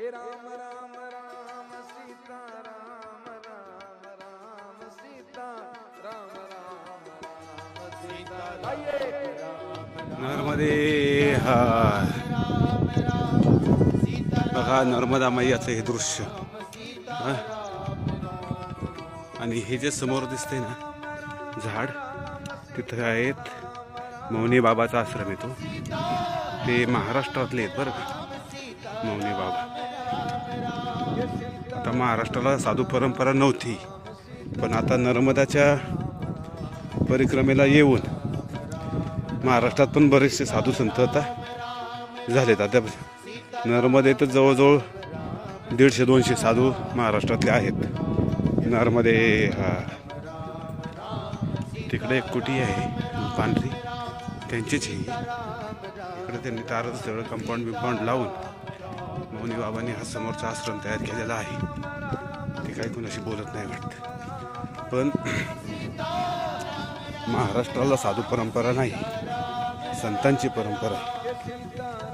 हे राम राम राम सीता राम राम राम सीता राम राम राम सीता आइए। नर्मदे बघा नर्मदा मैयाचं हे दृश्य? आणि हे जे समोर दिसतंय ना झाड तिथं आहेत मौनी बाबाचा आश्रम येतो. ते महाराष्ट्रातले आहेत बरं का. मौनी बाबा. आता महाराष्ट्राला साधू परंपरा नव्हती. पण आता नर्मदाच्या परिक्रमेला येऊन महाराष्ट्रात पण बरेचसे साधू संत आता झालेत. आता नर्मदे तर जवळजवळ दीडशे दोनशे साधू महाराष्ट्रातले आहेत. नर्मदे हा. तिकडे एक कुटी आहे पांढरी. त्यांचीच ही. इकडे त्यांनी तारच सगळं कंपाऊंड बिंपाऊंड लावून मोनी बाबांनी हा समोरचा आश्रम तयार केलेला आहे. ते काही कोणाशी बोलत नाही वाटतं. पण महाराष्ट्राला साधू परंपरा नाही संतांची परंपरा.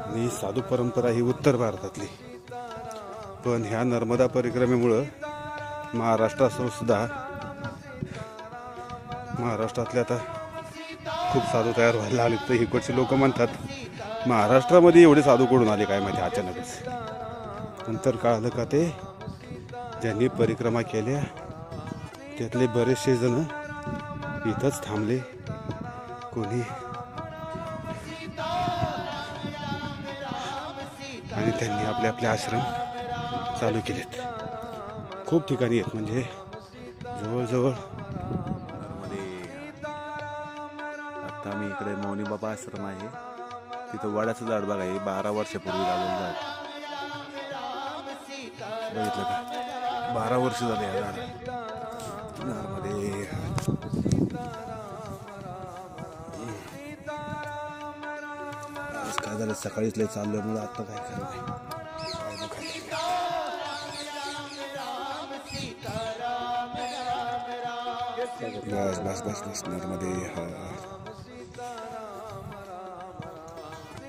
आणि साधू परंपरा ही उत्तर भारतातली. पण ह्या नर्मदा परिक्रमेमुळं महाराष्ट्रासुद्धा महाराष्ट्रातल्या महाराष्ट्रातले आता खूप साधू तयार व्हायला आले तर इकडचे लोक म्हणतात महाराष्ट्रामध्ये एवढे साधू कुठून आले काय माहिती अचानकच नंतर कळालं का ते? ज्यांनी परिक्रमा केल्या त्यातले बरेचसे जण इथंच थांबले. कोणी? आणि त्यांनी आपले आपले आश्रम चालू केलेत. खूप ठिकाणी आहेत म्हणजे जवळजवळ आता मी इकडे मौनी बाबा आश्रम आहे. तिथं वडाचं झाड बघा हे बारा वर्षापूर्वी लावलेलं झाड. बघितलं का? बारा वर्ष झाले या झाड झाडमध्ये काय झालं? सकाळीच लय चालल्यामुळे आता काय काय दुखायलं. बस बस बस बस नर्मदे हा.